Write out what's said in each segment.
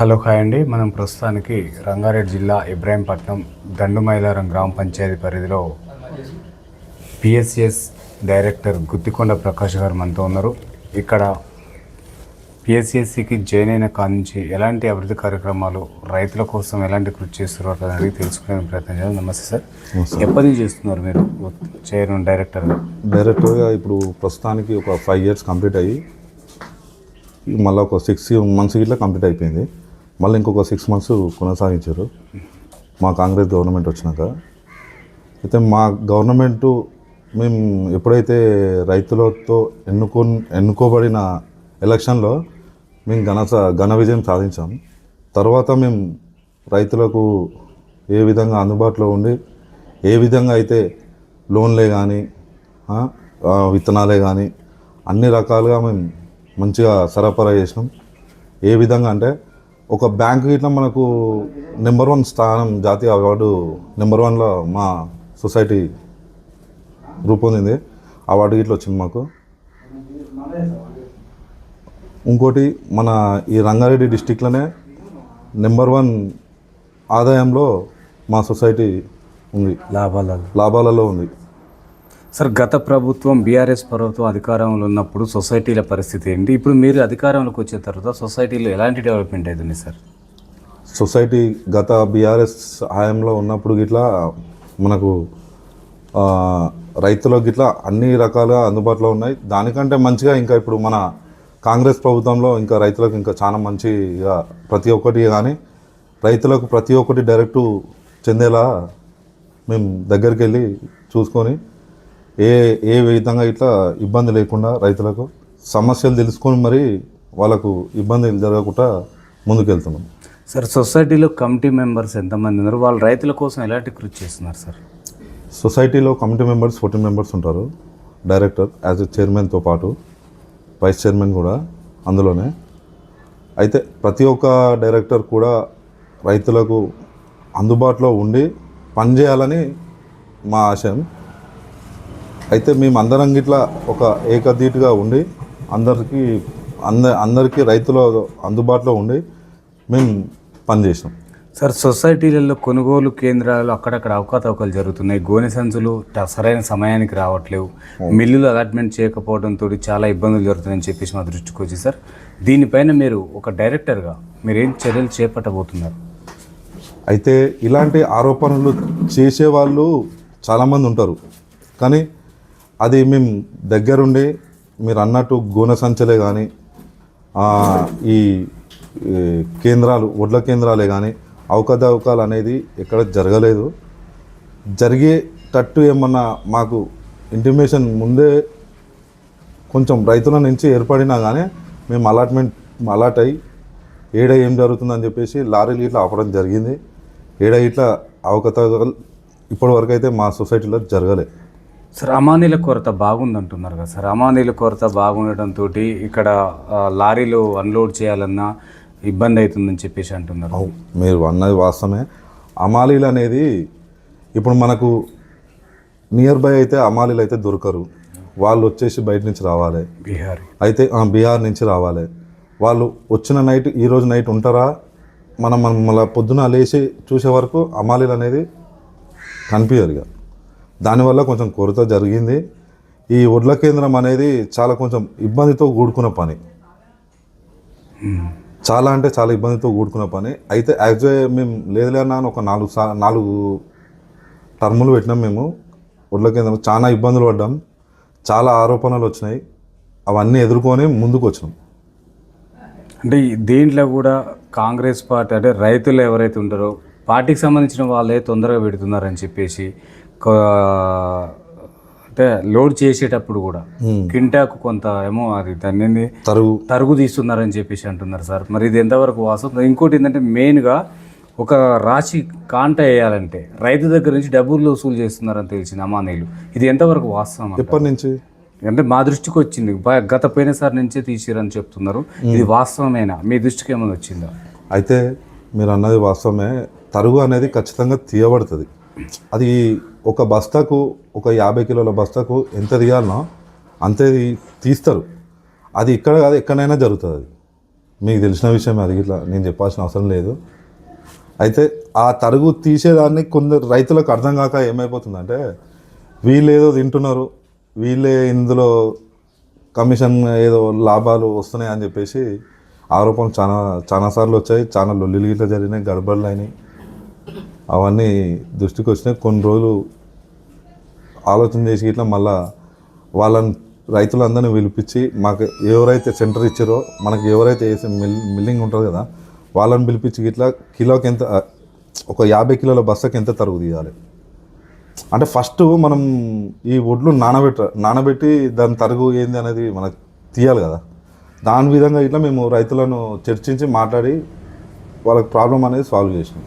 Hello hi అండి. మనం ప్రస్తుతానికి రంగారెడ్డి జిల్లా ఇబ్రాహీంపట్నం దండుమైలారం గ్రామ పంచాయతీ పరిధిలో పిఎస్సిఎస్ డైరెక్టర్ గుత్తికొండ ప్రకాష్ గారు మనతో ఉన్నారు. ఇక్కడ పిఎస్సిఎస్సికి జాయిన్ అయిన కాడ నుంచి ఎలాంటి అభివృద్ధి కార్యక్రమాలు రైతుల కోసం ఎలాంటి కృషి చేస్తున్నారు అని అడిగి తెలుసుకునే ప్రయత్నం చేద్దాం. నమస్తే సార్. ఎప్పటి నుంచి చేస్తున్నారు మీరు? చైర్మన్ డైరెక్టర్గా డైరెక్టర్గా ఇప్పుడు ప్రస్తుతానికి ఒక ఫైవ్ ఇయర్స్ కంప్లీట్ అయ్యి మళ్ళీ ఒక సిక్స్ మంత్స్ ఇట్లా కంప్లీట్ అయిపోయింది. మళ్ళీ ఇంకొక సిక్స్ మంత్స్ కొనసాగించారు. మా కాంగ్రెస్ గవర్నమెంట్ వచ్చినాక. అయితే మా గవర్నమెంట్ మేము ఎప్పుడైతే రైతులతో ఎన్నుకో ఎన్నుకోబడిన ఎలక్షన్లో మేము ఘన ఘన విజయం సాధించాం. తర్వాత మేము రైతులకు ఏ విధంగా అందుబాటులో ఉండి ఏ విధంగా అయితే లోన్లే కానీ విత్తనాలే కానీ అన్ని రకాలుగా మేము మంచిగా సరఫరా చేసినాం. ఏ విధంగా అంటే ఒక బ్యాంక్ ఇట్లా మనకు నెంబర్ వన్ స్థానం జాతీయ అవార్డు నెంబర్ వన్లో మా సొసైటీ రూపొందింది. అవార్డు ఇట్లా వచ్చింది మాకు. ఇంకోటి మన ఈ రంగారెడ్డి డిస్టిక్లోనే నెంబర్ వన్ ఆదాయంలో మా సొసైటీ ఉంది. లాభాలలో. లాభాలలో ఉంది. సార్ గత ప్రభుత్వం బీఆర్ఎస్ ప్రభుత్వం అధికారంలో ఉన్నప్పుడు సొసైటీల పరిస్థితి ఏంటి? ఇప్పుడు మీరు అధికారంలోకి వచ్చిన తర్వాత సొసైటీలో ఎలాంటి డెవలప్మెంట్ అవుతుంది సార్? సొసైటీ గత బీఆర్ఎస్ హయాంలో ఉన్నప్పుడు గిట్లా మనకు రైతులకు గిట్లా అన్ని రకాలుగా అందుబాటులో ఉన్నాయి. దానికంటే మంచిగా ఇంకా ఇప్పుడు మన కాంగ్రెస్ ప్రభుత్వంలో ఇంకా రైతులకు ఇంకా చాలా మంచిగా ప్రతి ఒక్కటి కానీ రైతులకు ప్రతి ఒక్కటి డైరెక్ట్ చెందేలా మేము దగ్గరికి వెళ్ళి చూసుకొని ఏ ఏ విధంగా ఇట్లా ఇబ్బంది లేకుండా రైతులకు సమస్యలు తెలుసుకొని మరి వాళ్ళకు ఇబ్బంది జరగకుండా ముందుకెళ్తున్నాం. సార్ సొసైటీలో కమిటీ మెంబర్స్ ఎంతమంది ఉన్నారు? వాళ్ళు రైతుల కోసం ఎలాంటి కృషి చేస్తున్నారు సార్? సొసైటీలో కమిటీ మెంబర్స్ ఫోర్టీన్ మెంబర్స్ ఉంటారు. డైరెక్టర్ యాజ్ ఎ చైర్మన్తో పాటు వైస్ చైర్మన్ కూడా అందులోనే. అయితే ప్రతి ఒక్క డైరెక్టర్ కూడా రైతులకు అందుబాటులో ఉండి పనిచేయాలని మా ఆశయం. అయితే మేము అందరం గిట్లా ఒక ఏకధీటుగా ఉండి అందరికీ అంద అందరికీ రైతుల అందుబాటులో ఉండి మేము పనిచేసినాం సార్ సొసైటీలలో కొనుగోలు కేంద్రాలు అక్కడక్కడ అవకతవకలు జరుగుతున్నాయి. గోనె సంచులు సరైన సమయానికి రావట్లేవు. మిల్లులు అలాట్మెంట్ చేయకపోవడంతో చాలా ఇబ్బందులు జరుగుతున్నాయని చెప్పేసి మా దృష్టికి వచ్చి సార్. దీనిపైన మీరు ఒక డైరెక్టర్గా మీరు ఏం చర్యలు చేపట్టబోతున్నారు? అయితే ఇలాంటి ఆరోపణలు చేసేవాళ్ళు చాలామంది ఉంటారు. కానీ అది మేము దగ్గరుండి మీరు అన్నట్టు గోనె సంచలే కానీ ఈ కేంద్రాలు వడ్ల కేంద్రాలే కానీ అవకతవకాలు అనేది ఎక్కడ జరగలేదు. జరిగేటట్టు ఏమన్నా మాకు ఇంటిమేషన్ ముందే కొంచెం రైతుల నుంచి ఏర్పడినా కానీ మేము అలాట్మెంట్ అలాట్ అయ్యి ఏడ ఏం జరుగుతుందని చెప్పేసి లారీలు ఇట్లా ఆపడం జరిగింది. ఏడ ఇట్లా అవకతవకాలు ఇప్పటివరకు అయితే మా సొసైటీలో జరగలేదు సార్ అమానీల కొరత బాగుందంటున్నారు కదా సార్. అమానీల కొరత బాగుండటంతో ఇక్కడ లారీలు అన్లోడ్ చేయాలన్నా ఇబ్బంది అవుతుందని చెప్పేసి అంటున్నారు. మీరు అన్నది వాస్తవమే. అమాలీలు అనేది ఇప్పుడు మనకు నియర్ బై అయితే అమాలీలు అయితే దొరకరు. వాళ్ళు వచ్చేసి బయట నుంచి రావాలి. బీహార్. అయితే బీహార్ నుంచి రావాలి. వాళ్ళు వచ్చిన నైట్ ఈరోజు నైట్ ఉంటారా? మనం మనం మళ్ళీ పొద్దున లేచి చూసే వరకు అమాలీలు అనేది కనిపించదు ఇక. దానివల్ల కొంచెం కొరత జరిగింది. ఈ వడ్ల కేంద్రం అనేది చాలా కొంచెం ఇబ్బందితో కూడుకున్న పని. చాలా అంటే చాలా ఇబ్బందితో కూడుకున్న పని. అయితే యాక్చువల్ మేము లేదులే అన్నా ఒక నాలుగు సా నాలుగు టర్ములు పెట్టినాం మేము. వడ్ల కేంద్రం చాలా ఇబ్బందులు పడ్డాం. చాలా ఆరోపణలు వచ్చినాయి. అవన్నీ ఎదుర్కొని ముందుకు వచ్చినాం అంటే దీంట్లో కూడా కాంగ్రెస్ పార్టీ అంటే రైతులు ఎవరైతే ఉంటారో పార్టీకి సంబంధించిన వాళ్ళే తొందరగా పెడుతున్నారని చెప్పేసి అంటే లోడ్ చేసేటప్పుడు కూడా కింటాకు కొంత ఏమో అది దాన్ని తరుగు. తరుగు తీస్తున్నారని చెప్పేసి అంటున్నారు సార్. మరి ఇది ఎంతవరకు వాస్తవం? ఇంకోటి ఏంటంటే మెయిన్గా ఒక రాశి కాంట వేయాలంటే రైతు దగ్గర నుంచి డబ్బులు వసూలు చేస్తున్నారని తెలిసింది అమానీలు ఇది ఎంతవరకు వాస్తవం? ఎప్పటి నుంచి? అంటే మా దృష్టికి వచ్చింది. గత పోయినసారి నుంచే తీసిరని చెప్తున్నారు. ఇది వాస్తవమేనా? మీ దృష్టికి ఏమైనా వచ్చిందా? అయితే మీరు అన్నది వాస్తవమే. తరుగు అనేది ఖచ్చితంగా తీయబడుతుంది. అది ఒక బస్తాకు ఒక యాభై కిలోల బస్తాకు ఎంత తీయాలనో అంతే తీస్తారు. అది ఇక్కడ కాదు ఎక్కడైనా జరుగుతుంది. అది మీకు తెలిసిన విషయం అది ఇట్లా నేను చెప్పాల్సిన అవసరం లేదు. అయితే ఆ తరుగు తీసేదాన్ని కొందరు రైతులకు అర్థం కాక ఏమైపోతుందంటే వీళ్ళు ఏదో తింటున్నారు వీళ్ళే ఇందులో కమిషన్ ఏదో లాభాలు వస్తున్నాయి అని చెప్పేసి ఆరోపణలు చాలా చాలా సార్లు వచ్చాయి. చాలా లొల్లిలు గిట్లా జరిగినాయి గడబడలు అయినాయి అవన్నీ దృష్టికి వచ్చినాయి. కొన్ని రోజులు ఆలోచన చేసి ఇట్లా మళ్ళా వాళ్ళని రైతులందరినీ పిలిపించి మాకు ఎవరైతే సెంటర్ ఇచ్చారో మనకి ఎవరైతే వేసే మిల్ మిల్లింగ్ ఉంటుంది కదా వాళ్ళని పిలిపించి ఇట్లా కిలోకి ఎంత ఒక యాభై కిలోల బస్సకి ఎంత తరుగు తీయాలి? అంటే ఫస్ట్ మనం ఈ వడ్లు నానబెట్ట నానబెట్టి దాని తరుగు ఏంది అనేది మనకు తీయాలి కదా. దాని విధంగా ఇట్లా మేము రైతులను చర్చించి మాట్లాడి వాళ్ళకి ప్రాబ్లం అనేది సాల్వ్ చేసినాం.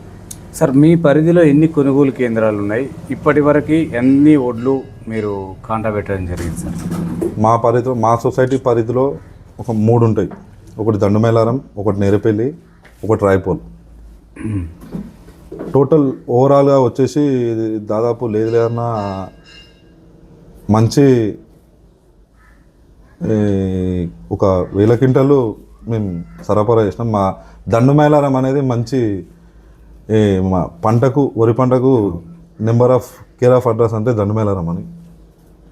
సార్ మీ పరిధిలో ఎన్ని కొనుగోలు కేంద్రాలు ఉన్నాయి? ఇప్పటి వరకు ఎన్ని ఒడ్లు మీరు కాంటా పెట్టడం జరిగింది సార్? మా పరిధిలో మా సొసైటీ పరిధిలో ఒక మూడు ఉంటాయి. ఒకటి దండుమేలారం ఒకటి నేరపల్లి ఒకటి రాయపోల్ టోటల్ ఓవరాల్గా వచ్చేసి దాదాపు లేదు లేదన్నా మంచి ఒక వేల క్వింటాలు మేము సరఫరా చేసినాం. మా దండుమేలారం అనేది మంచి మా పంటకు వరి పంటకు number of care of address అంటే దండుమేలారం అని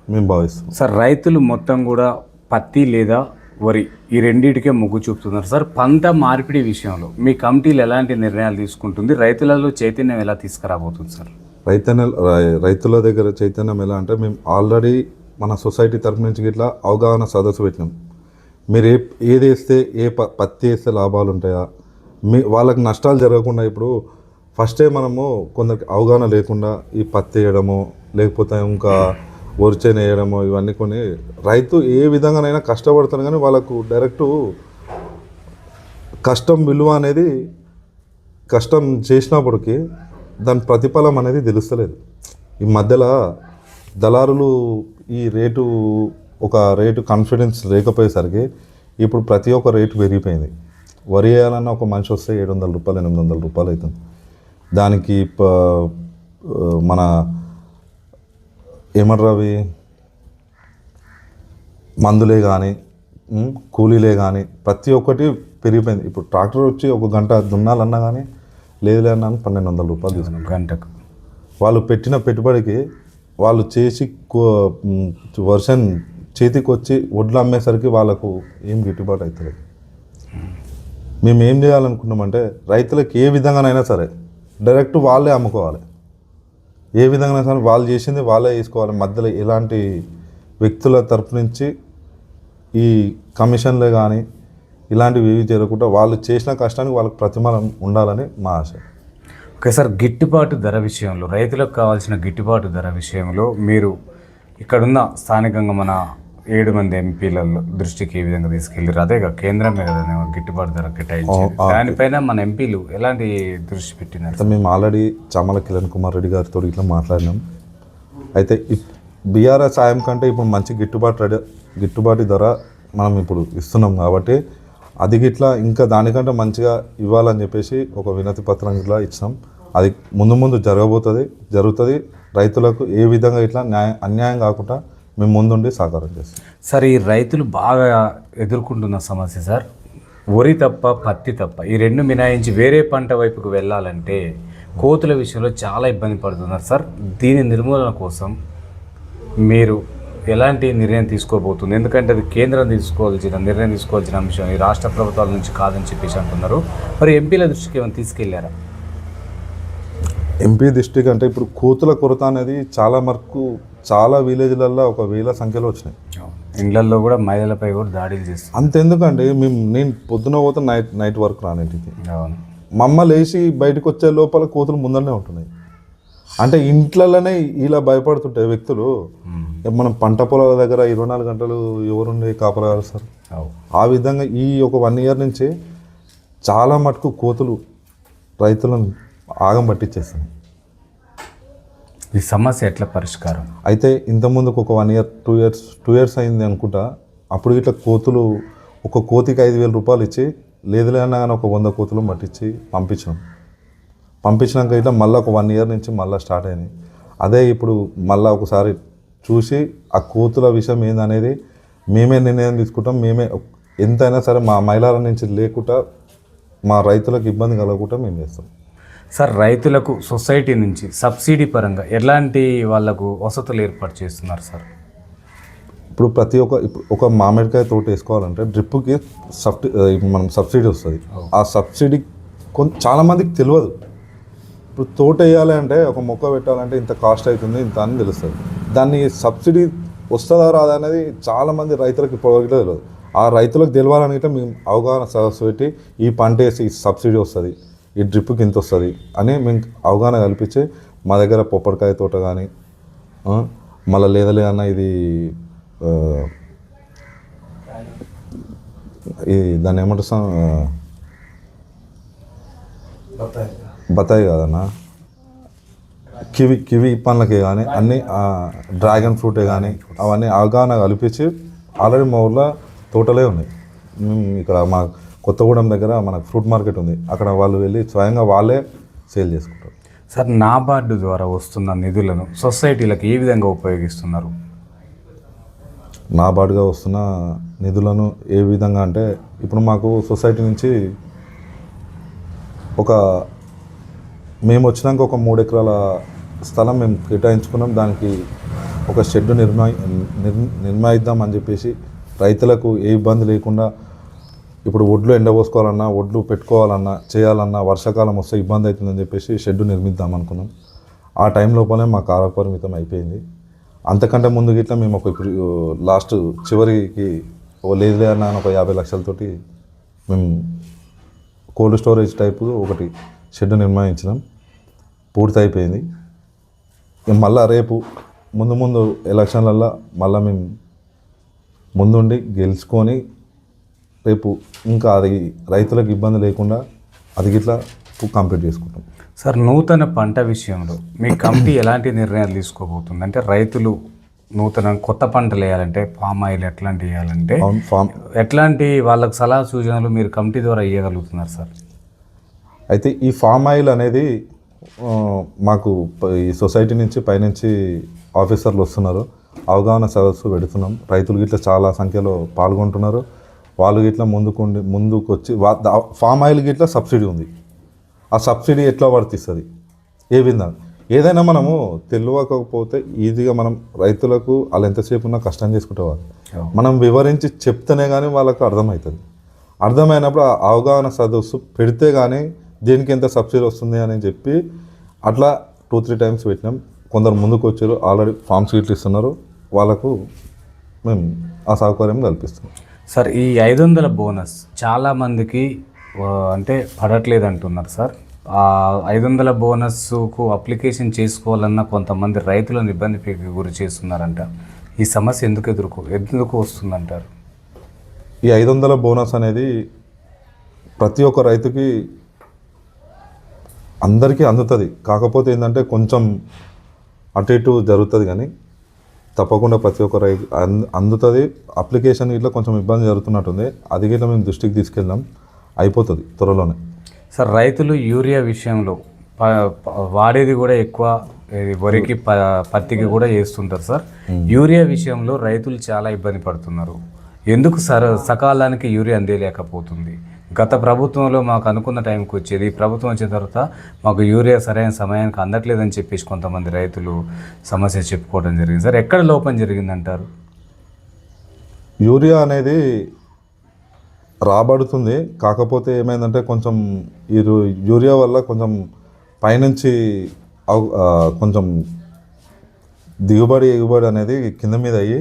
మేము భావిస్తాం సార్ రైతులు మొత్తం కూడా పత్తి లేదా వరి ఈ రెండింటికే మొగ్గు చూపుతున్నారు. సార్ పంట మార్పిడి విషయంలో మీ కమిటీలు ఎలాంటి నిర్ణయాలు తీసుకుంటుంది? రైతులలో చైతన్యం ఎలా తీసుకురాబోతుంది సార్? రైతన్న రై- రైతుల దగ్గర చైతన్యం ఎలా అంటే మేము ఆల్రెడీ మన సొసైటీ తరపు నుంచి ఇట్లా అవగాహన సదస్సు పెట్టినాం. మీరు ఏ ఏది వేస్తే ఏ ప పత్తి వేస్తే లాభాలు ఉంటాయా? మీ వాళ్ళకి నష్టాలు జరగకుండా ఇప్పుడు ఫస్టే మనము కొందరికి అవగాహన లేకుండా ఈ పత్తి వేయడము లేకపోతే ఇంకా వరిచేను వేయడము ఇవన్నీ కొన్ని రైతు ఏ విధంగానైనా కష్టపడతారు కానీ వాళ్ళకు డైరెక్టు కష్టం విలువ అనేది కష్టం చేసినప్పటికీ దాని ప్రతిఫలం అనేది తెలుస్తలేదు. ఈ మధ్యలో దళారులు ఈ రేటు ఒక రేటు కాన్ఫిడెన్స్ లేకపోయేసరికి ఇప్పుడు ప్రతి ఒక్క రేటు పెరిగిపోయింది. వరి వేయాలన్న ఒక మనిషి వస్తే ఏడు వందల రూపాయలు ఎనిమిది వందల రూపాయలు అవుతుంది. దానికి మన ఏమంటారు అవి? మందులే కానీ కూలీలే కానీ ప్రతి ఒక్కటి పెరిగిపోయింది. ఇప్పుడు ట్రాక్టర్ వచ్చి ఒక గంట దున్నాలన్నా కానీ లేదు అన్నా పన్నెండు వందల రూపాయలు తీసుకున్నారు. గంటకు. వాళ్ళు పెట్టిన పెట్టుబడికి వాళ్ళు చేసి వర్షన్ చేతికి వచ్చి వడ్లు అమ్మేసరికి వాళ్ళకు ఏం గిట్టుబాటు అవుతుంది మేము ఏం చేయాలనుకున్నామంటే రైతులకు ఏ విధంగానైనా సరే డైరెక్ట్ వాళ్ళే అమ్ముకోవాలి. ఏ విధంగా సరే వాళ్ళు చేసింది వాళ్ళే వేసుకోవాలి. మధ్యలో ఎలాంటి వ్యక్తుల తరపు నుంచి ఈ కమిషన్లే కానీ ఇలాంటివి ఏవి జరగకుండా వాళ్ళు చేసిన కష్టానికి వాళ్ళకి ప్రతిఫలం ఉండాలని మా ఆశ. ఓకే సార్ గిట్టుబాటు ధర విషయంలో రైతులకు కావాల్సిన గిట్టుబాటు ధర విషయంలో మీరు ఇక్కడున్న స్థానికంగా మన ఏడు మంది ఎంపీల దృష్టికి ఏ విధంగా తీసుకెళ్ళారు అదే కదా కేంద్రమే కదా గిట్టుబాటు ధర కేటాయించింది దానిపైన మన ఎంపీలు ఎలాంటి దృష్టి పెట్టినారు? మేము ఆల్రెడీ చామల కిరణ్ కుమార్ రెడ్డి గారితో ఇట్లా మాట్లాడినాం. అయితే బీఆర్ఎస్ సాయం కంటే ఇప్పుడు మంచి గిట్టుబాటు గిట్టుబాటు ధర మనం ఇప్పుడు ఇస్తున్నాం కాబట్టి అది గిట్లా ఇంకా దానికంటే మంచిగా ఇవ్వాలని చెప్పేసి ఒక వినతి పత్రం ఇట్లా ఇచ్చినాం. అది ముందు ముందు జరగబోతుంది జరుగుతుంది. రైతులకు ఏ విధంగా ఇట్లా న్యాయం అన్యాయం కాకుండా మేము ముందుండి సహకారం చేస్తాం. సార్ ఈ రైతులు బాగా ఎదుర్కొంటున్న సమస్య సార్ వరి తప్ప పత్తి తప్ప ఈ రెండు మినాయించి వేరే పంట వైపుకు వెళ్ళాలంటే కోతుల విషయంలో చాలా ఇబ్బంది పడుతున్నారు సార్. దీని నిర్మూలన కోసం మీరు ఎలాంటి నిర్ణయం తీసుకోబోతుంది? ఎందుకంటే అది కేంద్రం తీసుకోవాల్సిన నిర్ణయం తీసుకోవాల్సిన అంశం ఈ రాష్ట్ర ప్రభుత్వాల నుంచి కాదని చెప్పేసి అంటున్నారు. మరి ఎంపీల దృష్టికి ఏమైనా తీసుకెళ్ళారా? ఎంపీ డిస్టిక్ అంటే ఇప్పుడు కోతుల కొరత అనేది చాలా మరకు చాలా విలేజ్లలో ఒక వేల సంఖ్యలో వచ్చినాయి. ఇండ్లల్లో కూడా మహిళలపై కూడా దాడులు చేస్తారు అంతెందుకండి మేము నేను పొద్దున పోతే నైట్ నైట్ వర్క్ రానిటికి అవును. మా అమ్మ లేచి బయటకు వచ్చే లోపల కోతులు ముందరనే ఉంటున్నాయి. అంటే ఇంట్లలోనే ఇలా భయపడుతుంటాయి వ్యక్తులు. మనం పంట పొలాల దగ్గర ఇరవై నాలుగు గంటలు ఎవరుండి కాపలా సార్? ఆ విధంగా ఈ ఒక వన్ ఇయర్ నుంచి చాలా మటుకు కోతులు రైతులను ఆగం పట్టించేస్తాయి ఈ సమస్య ఎట్లా పరిష్కారం? అయితే ఇంతకుముందుకు ఒక one year two years two years అయింది అనుకుంటా అప్పుడు ఇట్లా కోతులు ఒక కోతికి ఐదు వేల రూపాయలు ఇచ్చి లేదులే అన్నా కానీ ఒక వంద కోతులు మట్టించి పంపించాం పంపించినాక ఇట్లా మళ్ళీ ఒక వన్ ఇయర్ నుంచి మళ్ళీ స్టార్ట్ అయింది. అదే ఇప్పుడు మళ్ళీ ఒకసారి చూసి ఆ కోతుల విషయం ఏందనేది మేమే నిర్ణయం తీసుకుంటాం. మేమే ఎంతైనా సరే మా మహిళల నుంచి లేకుండా మా రైతులకు ఇబ్బంది కలగకుండా మేము చేస్తాం. సార్ రైతులకు సొసైటీ నుంచి సబ్సిడీ పరంగా ఎలాంటి వాళ్ళకు వసతులు ఏర్పాటు చేస్తున్నారు సార్? ఇప్పుడు ప్రతి ఒక్క ఇప్పుడు ఒక మామిడికాయ తోట వేసుకోవాలంటే డ్రిప్కి సబ్సి మనం సబ్సిడీ వస్తుంది. ఆ సబ్సిడీ కొంత చాలామందికి తెలియదు. ఇప్పుడు తోట వేయాలి అంటే ఒక మొక్క పెట్టాలంటే ఇంత కాస్ట్ అవుతుంది ఇంత అని తెలుస్తుంది. దాన్ని సబ్సిడీ వస్తుందా రాదా అనేది చాలామంది రైతులకు ఇప్పటివరకు తెలియదు. ఆ రైతులకు తెలియాలని అయితే మేము అవగాహన సదస్సు పెట్టి ఈ పంట వేసి సబ్సిడీ వస్తుంది. ఈ డ్రిప్కి ఇంత వస్తుంది అని మేము అవగాహన కల్పించి మా దగ్గర పొప్పడికాయ తోట కానీ మళ్ళీ లేదా లేదన్నా ఇది ఇది ఈ దాన్ని ఏమంటారు బత్తాయి కాదన్నా. కివి కివి పండ్లకే కానీ అన్ని డ్రాగన్ ఫ్రూటే కానీ అవన్నీ అవగాహన కల్పించి ఆల్రెడీ మా ఊళ్ళో తోటలే ఉన్నాయి. మేము ఇక్కడ మా కొత్తగూడెం దగ్గర మనకు ఫ్రూట్ మార్కెట్ ఉంది. అక్కడ వాళ్ళు వెళ్ళి స్వయంగా వాళ్ళే సేల్ చేసుకుంటారు. సార్ నాబార్డు ద్వారా వస్తున్న నిధులను సొసైటీలకు ఏ విధంగా ఉపయోగిస్తున్నారు? నాబార్డుగా వస్తున్న నిధులను ఏ విధంగా అంటే ఇప్పుడు మాకు సొసైటీ నుంచి ఒక మేము వచ్చినాక ఒక మూడు ఎకరాల స్థలం మేము కేటాయించుకున్నాం. దానికి ఒక షెడ్ నిర్మా నిర్ నిర్మాయిద్దాం అని చెప్పేసి రైతులకు ఏ ఇబ్బంది లేకుండా ఇప్పుడు ఒడ్లు ఎండబోసుకోవాలన్నా ఒడ్లు పెట్టుకోవాలన్నా చేయాలన్నా వర్షాకాలం వస్తే ఇబ్బంది అవుతుందని చెప్పేసి షెడ్ నిర్మిద్దాం అనుకున్నాం. ఆ టైం లోపలే మా కాలపరిమితం అయిపోయింది. అంతకంటే ముందు గిట్లా మేము ఒక ఇప్పుడు లాస్ట్ చివరికి ఓ లేదులే అన్న అని ఒక యాభై లక్షలతోటి మేము కోల్డ్ స్టోరేజ్ టైపు ఒకటి షెడ్ నిర్మాయించినాం. పూర్తి అయిపోయింది. మళ్ళా రేపు ముందు ముందు ఎలక్షన్లల్లో మళ్ళీ మేము ముందుండి గెలుచుకొని రేపు ఇంకా అది రైతులకు ఇబ్బంది లేకుండా అది గిట్లా కంప్లీట్ చేసుకుంటాం. సార్ నూతన పంట విషయంలో మీ కమిటీ ఎలాంటి నిర్ణయాలు తీసుకోబోతుంది? అంటే రైతులు నూతన కొత్త పంటలు వేయాలంటే పామ్ ఆయిల్ ఎట్లాంటి వేయాలంటే ఫామ్ ఎట్లాంటి వాళ్ళకి సలహా సూచనలు మీరు కమిటీ ద్వారా ఇవ్వగలుగుతున్నారు సార్? అయితే ఈ ఫామ్ ఆయిల్ అనేది మాకు ఈ సొసైటీ నుంచి పైనుంచి ఆఫీసర్లు వస్తున్నారు. అవగాహన సదస్సు పెడుతున్నాం. రైతులు గిట్ల చాలా సంఖ్యలో పాల్గొంటున్నారు. వాళ్ళు గిట్ల ముందుకుండి ముందుకు వచ్చి ఫామ్ ఆయిల్ గిట్ల సబ్సిడీ ఉంది. ఆ సబ్సిడీ ఎట్లా వర్తిస్తుంది? ఏ విధంగా ఏదైనా మనము తెలియకపోతే ఈజీగా మనం రైతులకు వాళ్ళు ఎంతసేపు ఉన్నా కష్టం చేసుకుంటేవారు మనం వివరించి చెప్తేనే కానీ వాళ్ళకు అర్థమవుతుంది అర్థమైనప్పుడు ఆ అవగాహన సదస్సు పెడితే కానీ దేనికి ఎంత సబ్సిడీ వస్తుంది అని చెప్పి అట్లా టూ త్రీ టైమ్స్ పెట్టినాం. కొందరు ముందుకు వచ్చారు ఆల్రెడీ ఫామ్స్ గిట్లు ఇస్తున్నారు. వాళ్ళకు మేము ఆ సౌకర్యం కల్పిస్తున్నాం. సార్ ఈ ఐదు వందల బోనస్ చాలా మందికి అంటే పడట్లేదు అంటున్నారు సార్. ఐదు వందల బోనస్కు అప్లికేషన్ చేసుకోవాలన్నా కొంతమంది రైతులను ఇబ్బంది గురి చేస్తున్నారంట. ఈ సమస్య ఎందుకు ఎదుర్కో ఎందుకు వస్తుందంటారు? ఈ ఐదు వందల బోనస్ అనేది ప్రతి ఒక్క రైతుకి అందరికీ అందుతుంది. కాకపోతే ఏంటంటే కొంచెం అటు ఇటు జరుగుతుంది కానీ తప్పకుండా ప్రతి ఒక్క రైతు అంద- అందుతుంది. అప్లికేషన్ ఇట్లా కొంచెం ఇబ్బంది జరుగుతున్నట్టుంది. అది గిట్లా మేము దృష్టికి తీసుకెళ్దాం. అయిపోతుంది త్వరలోనే. సార్ రైతులు యూరియా విషయంలో వాడేది కూడా ఎక్కువ వరికి ప పత్తికి కూడా వేస్తుంటారు సార్. యూరియా విషయంలో రైతులు చాలా ఇబ్బంది పడుతున్నారు. ఎందుకు సర సకాలానికి యూరియా అందేయలేకపోతుంది గత ప్రభుత్వంలో మాకు అనుకున్న టైంకి వచ్చేది. ఈ ప్రభుత్వం వచ్చిన తర్వాత మాకు యూరియా సరైన సమయానికి అందట్లేదని చెప్పేసి కొంతమంది రైతులు సమస్య చెప్పుకోవడం జరిగింది. సార్ ఎక్కడ లోపం జరిగిందంటారు? యూరియా అనేది రాబడుతుంది. కాకపోతే ఏమైందంటే కొంచెం ఈ యూరియా వల్ల కొంచెం పైనుంచి కొంచెం దిగుబడి ఎగుబడి అనేది కింద మీద అయ్యి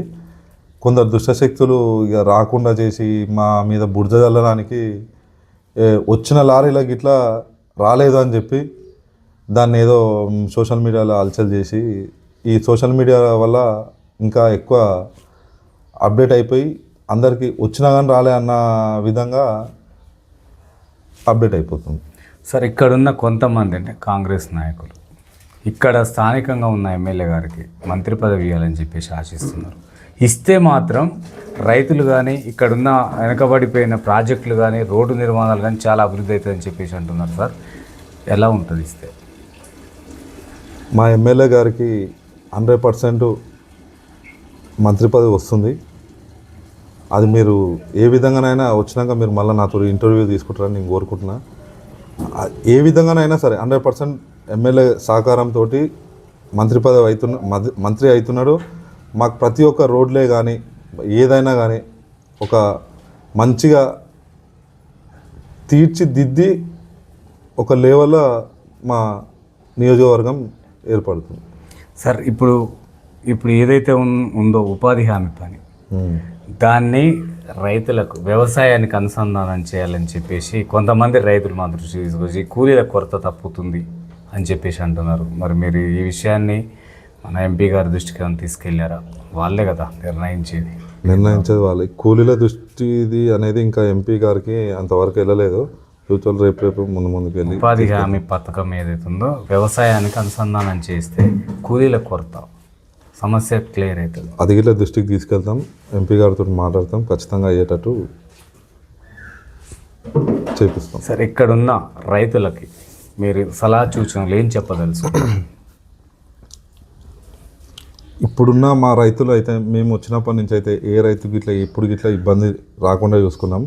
కొందరు దుష్టశక్తులు ఇక రాకుండా చేసి మా మీద బురద చల్లడానికి వచ్చిన లారీలకు ఇట్లా రాలేదు అని చెప్పి దాన్ని ఏదో సోషల్ మీడియాలో అలచల్ చేసి ఈ సోషల్ మీడియా వల్ల ఇంకా ఎక్కువ అప్డేట్ అయిపోయి అందరికీ వచ్చినా కానీ రాలే అన్న విధంగా అప్డేట్ అయిపోతుంది. సార్ ఇక్కడున్న కొంతమంది అంటే కాంగ్రెస్ నాయకులు ఇక్కడ స్థానికంగా ఉన్న ఎమ్మెల్యే గారికి మంత్రి పదవి ఇవ్వాలని చెప్పేసి ఆశిస్తున్నారు. ఇస్తే మాత్రం రైతులు కానీ ఇక్కడున్న వెనకబడిపోయిన ప్రాజెక్టులు కానీ రోడ్డు నిర్మాణాలు కానీ చాలా అభివృద్ధి అవుతుందని చెప్పేసి అంటున్నారు సార్. ఎలా ఉంటుంది ఇస్తే? మా ఎమ్మెల్యే గారికి హండ్రెడ్ పర్సెంట్ మంత్రి పదవి వస్తుంది. అది మీరు ఏ విధంగానైనా వచ్చినాక మీరు మళ్ళీ నాతో ఇంటర్వ్యూ తీసుకుంటారని నేను కోరుకుంటున్నా. ఏ విధంగానైనా సరే హండ్రెడ్ పర్సెంట్ ఎమ్మెల్యే సహకారంతో మంత్రి పదవి అవుతున్న మంత్రి అవుతున్నాడు మాకు ప్రతి ఒక్క రోడ్లే కానీ ఏదైనా కానీ ఒక మంచిగా తీర్చిదిద్ది ఒక లెవెల్లో మా నియోజకవర్గం ఏర్పడుతుంది సార్ ఇప్పుడు ఇప్పుడు ఏదైతే ఉందో ఉపాధి హామీ పని. దాన్ని రైతులకు వ్యవసాయానికి అనుసంధానం చేయాలని చెప్పేసి కొంతమంది రైతులు మా దృష్టి తీసుకొచ్చి కూలీల కొరత తప్పుతుంది అని చెప్పేసి అంటున్నారు మరి మీరు ఈ విషయాన్ని మన ఎంపీ గారి దృష్టికి ఏమైనా తీసుకెళ్ళారా వాళ్ళే కదా నిర్ణయించేది. నిర్ణయించేది వాళ్ళు. కూలీల దృష్టిది అనేది ఇంకా ఎంపీ గారికి అంతవరకు వెళ్ళలేదు. ఫ్యూచర్ రేపు రేపు ముందు ముందుకు వెళ్ళి ఉపాధి హామీ పథకం ఏదైతే ఉందో వ్యవసాయానికి అనుసంధానం చేస్తే కూలీల కొరత సమస్య క్లియర్ అవుతుంది. అది గిట్ల దృష్టికి తీసుకెళ్తాం. ఎంపీ గారితో మాట్లాడతాం. ఖచ్చితంగా అయ్యేటట్టు చేపిస్తాం. సార్ ఇక్కడున్న రైతులకి మీరు సలహా సూచనలు ఏం చెప్పదలుసు ఇప్పుడున్న మా రైతులు అయితే మేము వచ్చినప్పటి నుంచి అయితే ఏ రైతుకి ఇట్లా ఎప్పుడు గిట్లా ఇబ్బంది రాకుండా చూసుకున్నాం.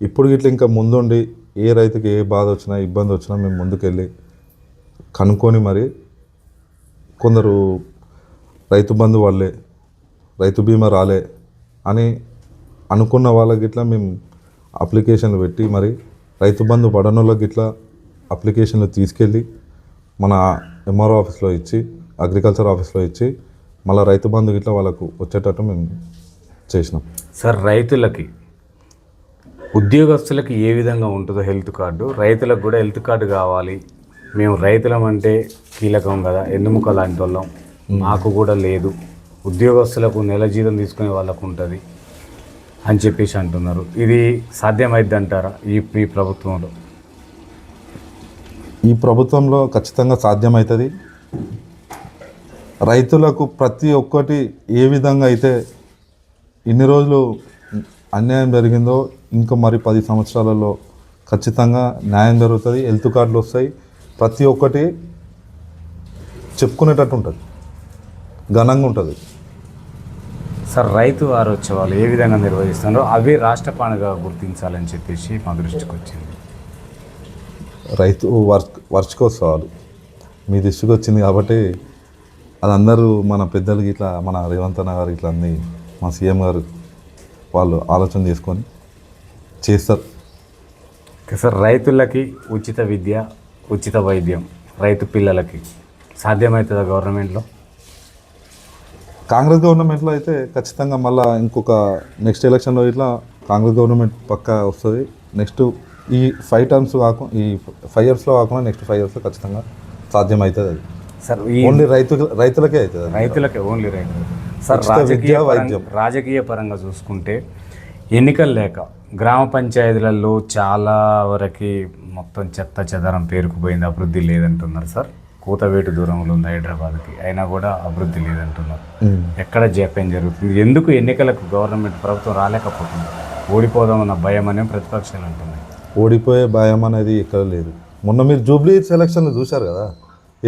ఇప్పుడు గిట్ల ఇంకా ముందుండి ఏ రైతుకి ఏ బాధ వచ్చినా ఇబ్బంది వచ్చినా మేము ముందుకెళ్ళి కనుక్కొని మరి కొందరు రైతు బంధు వాళ్ళే రైతు బీమా రాలే అని అనుకున్న వాళ్ళకి ఇట్లా మేము అప్లికేషన్లు పెట్టి మరి రైతు బంధు పడనోళ్ళకి ఇట్లా అప్లికేషన్లు తీసుకెళ్ళి మన ఎంఆర్ఓ ఆఫీస్లో ఇచ్చి అగ్రికల్చర్ ఆఫీస్లో ఇచ్చి మళ్ళీ రైతు బంధు ఇట్లా వాళ్ళకు వచ్చేటట్టు మేము చేసినాం. సార్ రైతులకి ఉద్యోగస్తులకి ఏ విధంగా ఉంటుందో హెల్త్ కార్డు రైతులకు కూడా హెల్త్ కార్డు కావాలి. మేము రైతులం అంటే కీలకం కదా ఎన్నుముక లాంటి వాళ్ళం? మాకు కూడా లేదు. ఉద్యోగస్తులకు నెల జీతం తీసుకునే వాళ్ళకు ఉంటుంది అని చెప్పేసి అంటున్నారు. ఇది సాధ్యమైద్ది అంటారా ఈ ఈ ప్రభుత్వంలో? ఈ ప్రభుత్వంలో ఖచ్చితంగా సాధ్యమవుతుంది రైతులకు ప్రతి ఒక్కటి ఏ విధంగా అయితే ఇన్ని రోజులు అన్యాయం జరిగిందో ఇంకా మరి పది సంవత్సరాలలో ఖచ్చితంగా న్యాయం జరుగుతుంది హెల్త్ కార్డులు వస్తాయి. ప్రతి ఒక్కటి చెప్పుకునేటట్టు ఉంటుంది. ఘనంగా ఉంటుంది. సార్ రైతు వారోత్సవాలు ఏ విధంగా నిర్వహిస్తున్నారో అవి రాష్ట్ర పండుగ గుర్తించాలని చెప్పేసి మా దృష్టికి వచ్చింది. రైతు వర్క్ వార్షికోత్సవాలు మీ దృష్టికి వచ్చింది కాబట్టి అది అందరూ మన పెద్దలకి ఇట్లా మన రేవంత్ అన్న గారు ఇట్లా అన్ని మా సీఎం గారు వాళ్ళు ఆలోచన చేసుకొని చేస్తారు. ఓకే సార్ రైతులకి ఉచిత విద్య ఉచిత వైద్యం రైతు పిల్లలకి సాధ్యమవుతుందా గవర్నమెంట్లో? కాంగ్రెస్ గవర్నమెంట్లో అయితే ఖచ్చితంగా మళ్ళీ ఇంకొక నెక్స్ట్ ఎలక్షన్లో ఇట్లా కాంగ్రెస్ గవర్నమెంట్ పక్కా వస్తుంది. నెక్స్ట్ ఈ ఫైవ్ టర్మ్స్ కాకుండా ఈ ఫైవ్ ఇయర్స్లో కాకుండా నెక్స్ట్ ఫైవ్ ఇయర్స్లో ఖచ్చితంగా సాధ్యమవుతుంది అది. సార్ ఓన్లీ రైతు రైతులకే అవుతుంది. రైతులకే ఓన్లీ రైతులు సార్ రాజకీయ. రాజకీయ పరంగా చూసుకుంటే ఎన్నికలు లేక గ్రామ పంచాయతీలలో చాలా వరకు మొత్తం చెత్త చెదరం పేరుకుపోయింది అభివృద్ధి లేదంటున్నారు సార్ కూతవేటు దూరంలో ఉంది హైదరాబాద్కి అయినా కూడా అభివృద్ధి లేదంటున్నారు. ఎక్కడ జాప్యం జరుగుతుంది? ఎందుకు ఎన్నికలకు గవర్నమెంట్ ప్రభుత్వం రాలేకపోతుంది? ఓడిపోదామన్న భయం అనే ప్రతిపక్షాలు అంటున్నాయి. ఓడిపోయే భయం అనేది ఎక్కడ లేదు. మొన్న మీరు జూబ్లీ సెలక్షన్లు చూశారు కదా?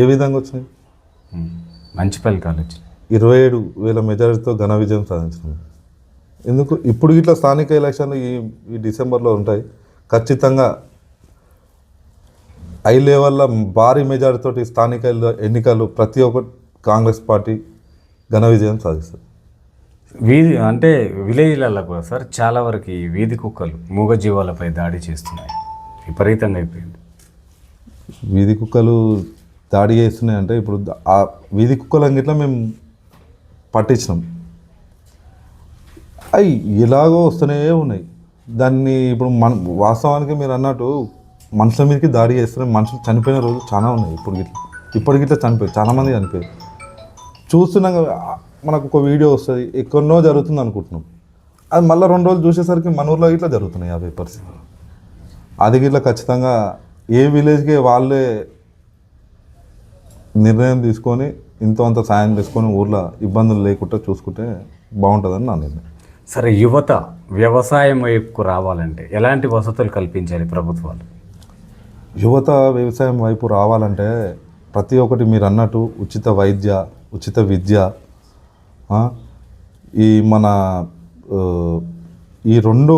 ఏ విధంగా వచ్చినాయి. మంచి ఫలితాలు వచ్చినాయి. ఇరవై ఏడు వేల మెజారిటీతో ఘన విజయం సాధించినాం ఎందుకు? ఇప్పుడు ఇట్లా స్థానిక ఎలక్షన్లు ఈ ఈ డిసెంబర్లో ఉంటాయి. ఖచ్చితంగా హై లెవెల్లో భారీ మెజారిటీతో స్థానిక ఎన్నికలు ప్రతి ఒక్క కాంగ్రెస్ పార్టీ ఘన విజయం సాధిస్తుంది. వీధి అంటే విలేజ్లలో కూడా సార్ చాలా వరకు ఈ వీధి కుక్కలు మూగజీవాలపై దాడి చేస్తున్నాయి. విపరీతంగా అయిపోయింది. వీధి కుక్కలు దాడి చేస్తున్నాయి అంటే ఇప్పుడు ఆ వీధి కుక్కలం అంగిట్లా మేము పట్టించినాం. అవి ఎలాగో వస్తూనే ఉన్నాయి. దాన్ని ఇప్పుడు మన వాస్తవానికి మీరు అన్నట్టు మనుషుల మీదకి దాడి చేస్తున్నాయి మనుషులు చనిపోయిన రోజు చాలా ఉన్నాయి. ఇప్పుడు గిట్లా ఇప్పటికి ఇట్లా చనిపోయారు చాలామంది చనిపోయారు. చూస్తున్నాం కదా, మనకు ఒక వీడియో వస్తుంది ఎక్కడనో జరుగుతుంది అనుకుంటున్నాం. అది మళ్ళీ రెండు రోజులు చూసేసరికి మన ఊర్లో ఇట్లా జరుగుతున్నాయి ఆ పేపర్స్. అది గిట్లా ఖచ్చితంగా ఏ విలేజ్కి వాళ్ళే నిర్ణయం తీసుకొని ఇంత అంత సాయం తీసుకొని ఊర్లో ఇబ్బందులు లేకుండా చూసుకుంటే బాగుంటుందని నా నిర్ణయం. సరే యువత వ్యవసాయం వైపుకు రావాలంటే ఎలాంటి వసతులు కల్పించాలి ప్రభుత్వాలు? యువత వ్యవసాయం వైపు రావాలంటే ప్రతి ఒక్కటి మీరు అన్నట్టు ఉచిత వైద్య ఉచిత విద్య ఈ మన ఈ రెండు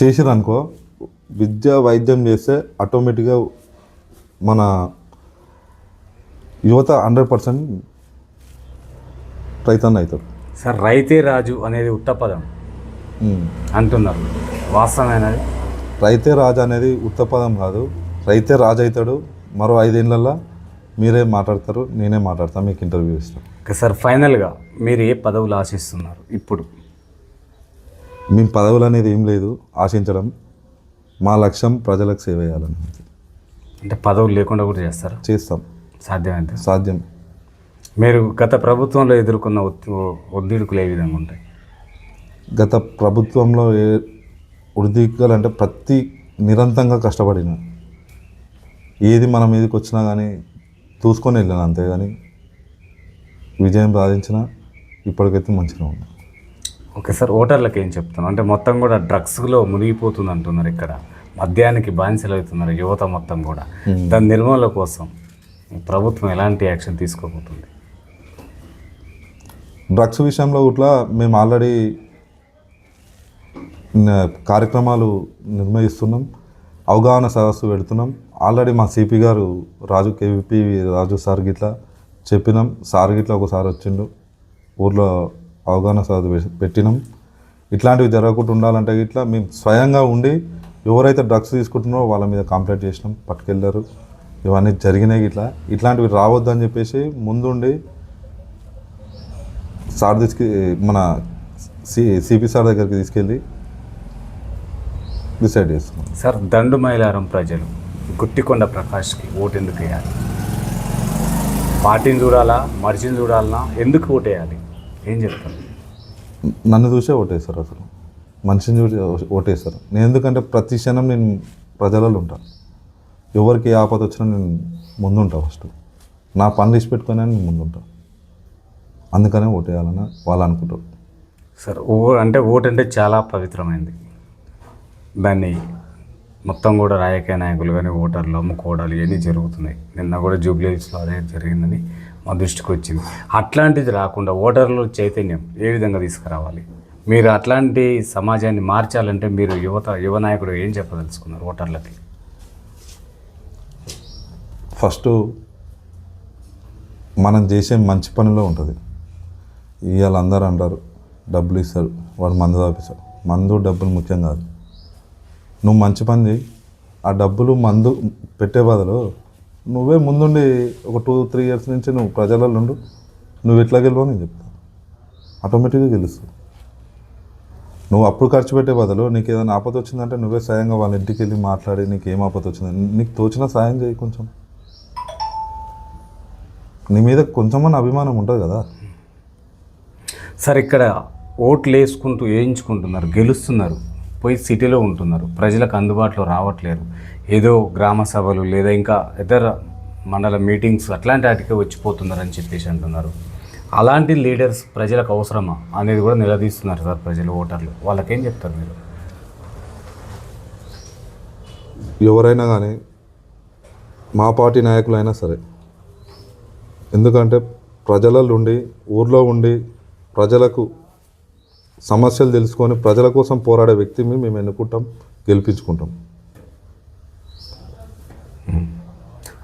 చేసిరనుకో విద్య వైద్యం చేస్తే ఆటోమేటిక్గా మన యువత హండ్రెడ్ పర్సెంట్ రైతన్న అవుతారు సార్ రైతే రాజు అనేది ఉత్త పదం. ఉమ్. అంటున్నారు. వాస్తవమైనది రైతే రాజు అనేది ఉత్తపదం కాదు. రైతే రాజు అవుతాడు. మరో ఐదేళ్ళల్లో మీరే మాట్లాడతారు నేనే మాట్లాడతాను మీకు ఇంటర్వ్యూ ఇస్తాను ఓకే సార్ ఫైనల్గా మీరు ఏ పదవులు ఆశిస్తున్నారు ఇప్పుడు? మేము పదవులు అనేది ఏం లేదు ఆశించడం మా లక్ష్యం ప్రజలకు సేవ చేయాలని అంటే పదవులు లేకుండా కూడా చేస్తారా? చేస్తాం. సాధ్యమైతే? సాధ్యం. మీరు గత ప్రభుత్వంలో ఎదుర్కొన్న ఒత్తి- ఒత్తిడుకులు ఏ విధంగా ఉంటాయి? గత ప్రభుత్వంలో ఏ ఉడిదిక్కలు అంటే ప్రతి నిరంతరంగా కష్టపడిన. ఏది మన మీదకి వచ్చినా కానీ చూసుకొని వెళ్ళాను అంతేగాని విజయం సాధించిన ఇప్పటికైతే మంచిగా ఉంది. ఓకే సార్ ఓటర్లకు ఏం చెప్తాను అంటే మొత్తం కూడా డ్రగ్స్లో మునిగిపోతుంది అంటున్నారు ఇక్కడ. మద్యానికి బానిసలు అవుతున్నారు యువత మొత్తం కూడా. దాని నిర్మూలన కోసం ప్రభుత్వం ఎలాంటి యాక్షన్ తీసుకోబోతుంది? డ్రగ్స్ విషయంలో ఇట్లా మేము ఆల్రెడీ కార్యక్రమాలు నిర్వహిస్తున్నాం అవగాహన సదస్సు పెడుతున్నాం. ఆల్రెడీ మా సిపి గారు రాజు కేవీపీ రాజు సార్ గిట్లా చెప్పినాం. సార్ గిట్లా ఒకసారి వచ్చిండు. ఊర్లో అవగాహన సదస్సు పెట్టినాం. ఇట్లాంటివి జరగకుండా ఉండాలంటే ఇట్లా మేము స్వయంగా ఉండి ఎవరైతే డ్రగ్స్ తీసుకుంటున్నారో వాళ్ళ మీద కంప్లైంట్ చేసినాం. పట్టుకెళ్ళారు. ఇవన్నీ జరిగినాయి ఇట్లా. ఇట్లాంటివి రావద్దని చెప్పేసి ముందుండి సార్ తీసుకు మన సి సిపి సార్ దగ్గరికి తీసుకెళ్ళి డిసైడ్ చేసుకున్నాం. సార్ దండు మైలారం ప్రజలు గుట్టికొండ ప్రకాష్కి ఓటు ఎందుకు వేయాలి? పార్టీని చూడాలా మనిషిని చూడాలనా? ఎందుకు ఓటు వేయాలి ఏం చెప్తారు? నన్ను చూసే ఓటేస్తారు అసలు. మనిషిని చూసి ఓటేస్తారు. నేను ఎందుకంటే ప్రతి క్షణం నేను ప్రజలలో ఉంటాను. ఎవరికి ఆపద వచ్చినా నేను ముందుంటా ఫస్ట్. నా పనులు తీసి పెట్టుకునే నేను ముందుంటా. అందుకనే ఓటేయాలని వాళ్ళు అనుకుంటారు. సార్ ఓ అంటే ఓటు అంటే చాలా పవిత్రమైంది. దాన్ని మొత్తం కూడా రాజకీయ నాయకులు కానీ ఓటర్లు అమ్ముకోవడాలు ఇవన్నీ జరుగుతున్నాయి. నిన్న కూడా జూబ్లీస్లో అదే జరిగిందని మా దృష్టికి వచ్చింది. అట్లాంటిది రాకుండా ఓటర్లు చైతన్యం ఏ విధంగా తీసుకురావాలి? మీరు అట్లాంటి సమాజాన్ని మార్చాలంటే మీరు యువత యువ నాయకుడు ఏం చెప్పదలుచుకున్నారు ఓటర్లకి? ఫస్ట్ మనం చేసే మంచి పనిలో ఉంటుంది. ఇవాళ అందరూ అంటారు డబ్బులు ఇస్తారు వాడు మందు తాపిస్తాడు. మందు డబ్బులు ముఖ్యం కాదు. నువ్వు మంచి పని చేయి ఆ డబ్బులు మందు పెట్టే బదులు నువ్వే ముందుండి ఒక టూ త్రీ ఇయర్స్ నుంచి నువ్వు ప్రజలలో ఉండు నువ్వు ఎట్లా గెలవో నేను చెప్తాను ఆటోమేటిక్గా గెలుస్తావు. నువ్వు అప్పుడు ఖర్చు పెట్టే బదులు నీకు ఏదైనా ఆపద వచ్చిందంటే నువ్వే స్వయంగా వాళ్ళ ఇంటికి వెళ్ళి మాట్లాడి నీకు ఏం ఆపద వచ్చిందని నీకు తోచిన సాయం చేయి కొంచెం. నీ మీద కొంచెమన్న అభిమానం ఉంటుంది కదా. సార్ ఇక్కడ ఓట్లు వేసుకుంటూ వేయించుకుంటున్నారు గెలుస్తున్నారు పోయి సిటీలో ఉంటున్నారు ప్రజలకు అందుబాటులో రావట్లేరు. ఏదో గ్రామ సభలు లేదా ఇంకా ఇతర మండల మీటింగ్స్ అట్లాంటి వాటికే వచ్చిపోతున్నారని చెప్పేసి అంటున్నారు. అలాంటి లీడర్స్ ప్రజలకు అవసరమా అనేది కూడా నిలదీస్తున్నారు సార్ ప్రజలు ఓటర్లు. వాళ్ళకేం చెప్తారు మీరు? ఎవరైనా కానీ మా పార్టీ నాయకులైనా సరే ఎందుకంటే ప్రజలలో ఉండి ఊర్లో ఉండి ప్రజలకు సమస్యలు తెలుసుకొని ప్రజల కోసం పోరాడే వ్యక్తిని మేము ఎన్నుకుంటాం గెలిపించుకుంటాం.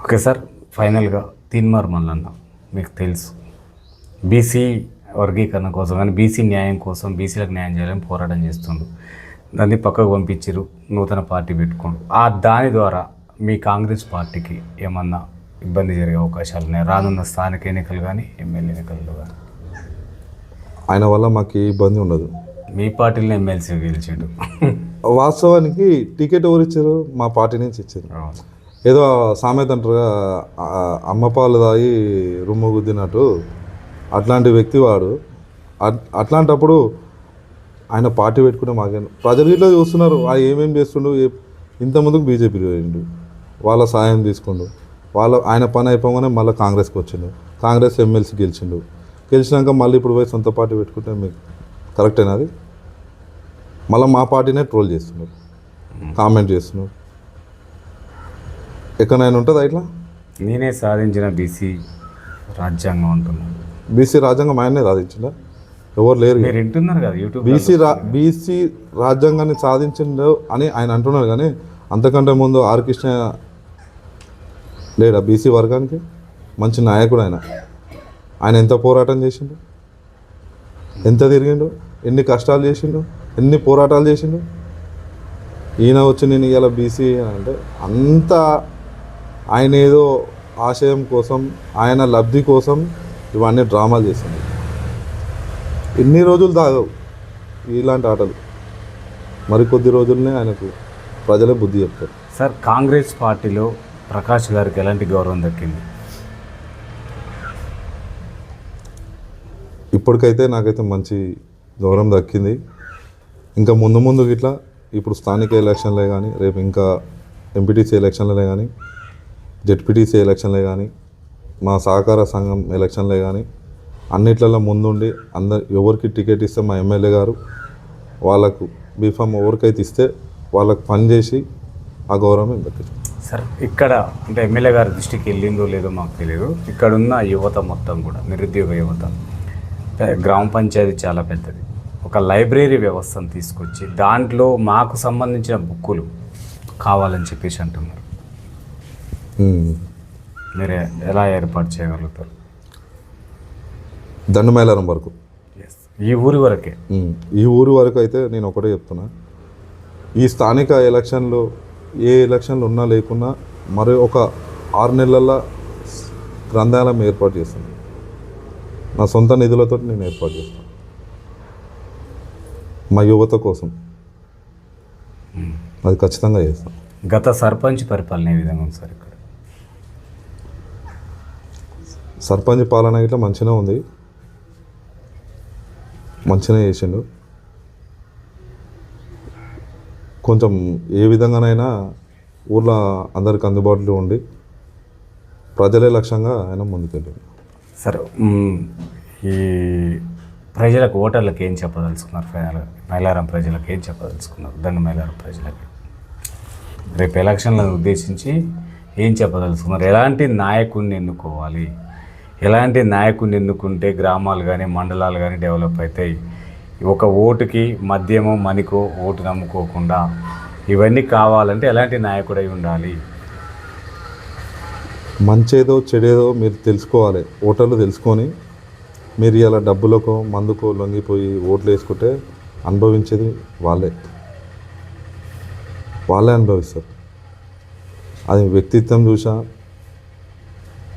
ఓకే సార్ ఫైనల్గా తీన్మార్ మల్లన్న మీకు తెలుసు. బీసీ వర్గీకరణ కోసం కానీ బీసీ న్యాయం కోసం బీసీలకు న్యాయం చేయాలని పోరాటం చేస్తుండు దాన్ని పక్కకు పంపించారు నూతన పార్టీ పెట్టుకోండు ఆ దాని ద్వారా మీ కాంగ్రెస్ పార్టీకి ఏమన్నా ఇబ్బంది జరిగే అవకాశాలు ఉన్నాయి. రానున్న స్థానిక ఎన్నికలు కానీ ఎమ్మెల్యే ఎన్నికల్లో కానీ. ఆయన వల్ల మాకు ఇబ్బంది ఉండదు. మీ పార్టీలో ఎమ్మెల్సీ గెలిచాడు. వాస్తవానికి టికెట్ ఎవరు ఇచ్చారు? మా పార్టీ నుంచి ఇచ్చారు. ఏదో సామెత అంటారుగా ఆ, అమ్మ పాలు తాగి రుమ్ము గుద్దినట్టు. అట్లాంటి వ్యక్తి వాడు. అట్- అట్లాంటప్పుడు ఆయన పార్టీ పెట్టుకుంటే మాకేం ప్రజలు ఇట్లా చూస్తున్నారు. ఆ ఏమేం చేస్తుండు? ఇంతకుముందుకు బీజేపీలో పోయిండు. వాళ్ళ సాయం తీసుకుండు. వాళ్ళ ఆయన పని అయిపోగానే మళ్ళీ కాంగ్రెస్కి వచ్చిండు. కాంగ్రెస్ ఎమ్మెల్సీ గెలిచిండు. గెలిచినాక మళ్ళీ ఇప్పుడు పోయి సొంత పార్టీ పెట్టుకుంటే మీకు కరెక్టేనా అది? మళ్ళీ మా పార్టీనే ట్రోల్ చేస్తున్నారు. కామెంట్ చేస్తున్నారు. ఎక్కడైనా ఉంటుందా ఇట్లా? నేనే సాధించిన బీసీ రాజ్యాంగం అంటున్నాను బీసీ రాజ్యాంగం ఆయనే సాధించిందా? ఎవరు లేరు మీరు వింటున్నారు కదా యూట్యూబ్ బీసీ రా బీసీ రాజ్యాంగాన్ని సాధించిండు అని ఆయన అంటున్నాడు కానీ అంతకంటే ముందు ఆర్ కృష్ణ లేడా బీసీ వర్గానికి? మంచి నాయకుడు ఆయన ఆయన ఎంత పోరాటం చేసిండు? ఎంత తిరిగిండు? ఎన్ని కష్టాలు చేసిండు? ఎన్ని పోరాటాలు చేసిండు? ఈయన వచ్చి నేను ఇలా బీసీ అంటే అంత ఆయన ఏదో ఆశయం కోసం ఆయన లబ్ధి కోసం ఇవన్నీ డ్రామాలు చేసిండు. ఎన్ని రోజులు తాగవు ఇలాంటి ఆటలు. మరికొద్ది రోజులనే ఆయనకు ప్రజలే బుద్ధి చెప్తారు. సార్ కాంగ్రెస్ పార్టీలో ప్రకాష్ గారికి ఎలాంటి గౌరవం దక్కింది? ఇప్పటికైతే నాకైతే మంచి గౌరవం దక్కింది. ఇంకా ముందు ముందు ఇట్లా ఇప్పుడు స్థానిక ఎలక్షన్లే కానీ రేపు ఇంకా ఎంపీటీసీ ఎలక్షన్లే కానీ జెడ్పీటీసీ ఎలక్షన్లే కానీ మా సహకార సంఘం ఎలక్షన్లే కానీ అన్నిట్లలో ముందుండి అందరు ఎవరికి టికెట్ ఇస్తే మా ఎమ్మెల్యే గారు వాళ్ళకు బీఫామ్ ఎవరికైతే ఇస్తే వాళ్ళకు పని చేసి ఆ గౌరవం దక్కించుకుంటాం సార్ ఇక్కడ అంటే ఎమ్మెల్యే గారి దృష్టికి వెళ్ళిందో లేదో మాకు తెలియదు. ఇక్కడ ఉన్న యువత మొత్తం కూడా నిరుద్యోగ యువత. గ్రామ పంచాయతీ చాలా పెద్దది. ఒక లైబ్రరీ వ్యవస్థను తీసుకొచ్చి దాంట్లో మాకు సంబంధించిన బుక్కులు కావాలని చెప్పేసి అంటున్నారు. మీరు ఎలా ఏర్పాటు చేయగలుగుతారు? దండమేళారం వరకు. ఈ ఊరి వరకే. ఈ ఊరి వరకు అయితే నేను ఒకటే చెప్తున్నా. ఈ స్థానిక ఎలక్షన్లు ఏ ఎలక్షన్లు ఉన్నా లేకున్నా మరి ఒక ఆరు నెలల్లో గ్రంథాలయం ఏర్పాటు చేస్తాను నా సొంత నిధులతో నేను ఏర్పాటు చేస్తాను. మా యువత కోసం. అది ఖచ్చితంగా చేస్తాను. గత సర్పంచ్ పరిపాలన ఏ విధంగా ఉంది సార్ ఇక్కడ? సర్పంచ్ పాలన ఇట్లా మంచిగా ఉంది. మంచిగా చేసిండు. కొంచెం ఏ విధంగానైనా ఊర్లో అందరికి అందుబాటులో ఉండి ప్రజలే లక్ష్యంగా ఆయన ముందుకెళ్ళింది సరే ఈ ప్రజలకు ఓటర్లకు ఏం చెప్పదలుచుకున్నారు? ఫైనల్గా మైలారం ప్రజలకు ఏం చెప్పదలుచుకున్నారు? దండ మైలారం ప్రజలకి. రేపు ఎలక్షన్లను ఉద్దేశించి ఏం చెప్పదలుచుకున్నారు? ఎలాంటి నాయకుడిని ఎన్నుకోవాలి? ఎలాంటి నాయకుడిని ఎన్నుకుంటే గ్రామాలు కానీ మండలాలు కానీ డెవలప్ అవుతాయి? ఒక ఓటుకి మద్యమో మనికో ఓటు నమ్ముకోకుండా ఇవన్నీ కావాలంటే ఎలాంటి నాయకుడై ఉండాలి? మంచేదో చెడేదో మీరు తెలుసుకోవాలి. ఓటర్లు తెలుసుకొని మీరు ఇలా డబ్బులకో మందుకో లొంగిపోయి ఓట్లు వేసుకుంటే అనుభవించేది వాళ్ళే. వాళ్ళే అనుభవిస్తారు. అది వ్యక్తిత్వం చూసా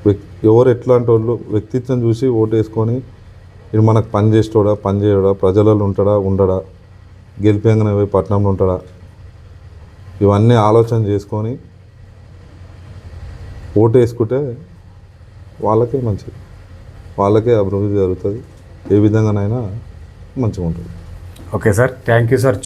వ్యక్ ఎవరు ఎట్లాంటి వాళ్ళు వ్యక్తిత్వం చూసి ఓటు వేసుకొని ఇది మనకు పని చేసేటోడా పని చేయడా ప్రజలలో ఉంటాడా ఉండడా గెలిపేంగానే పోయి పట్టణంలో ఉంటాడా? ఇవన్నీ ఆలోచన చేసుకొని ఓటు వేసుకుంటే వాళ్ళకే మంచిది. వాళ్ళకే అభివృద్ధి జరుగుతుంది. ఏ విధంగానైనా మంచిగా ఉంటుంది okay sir. Thank you sir.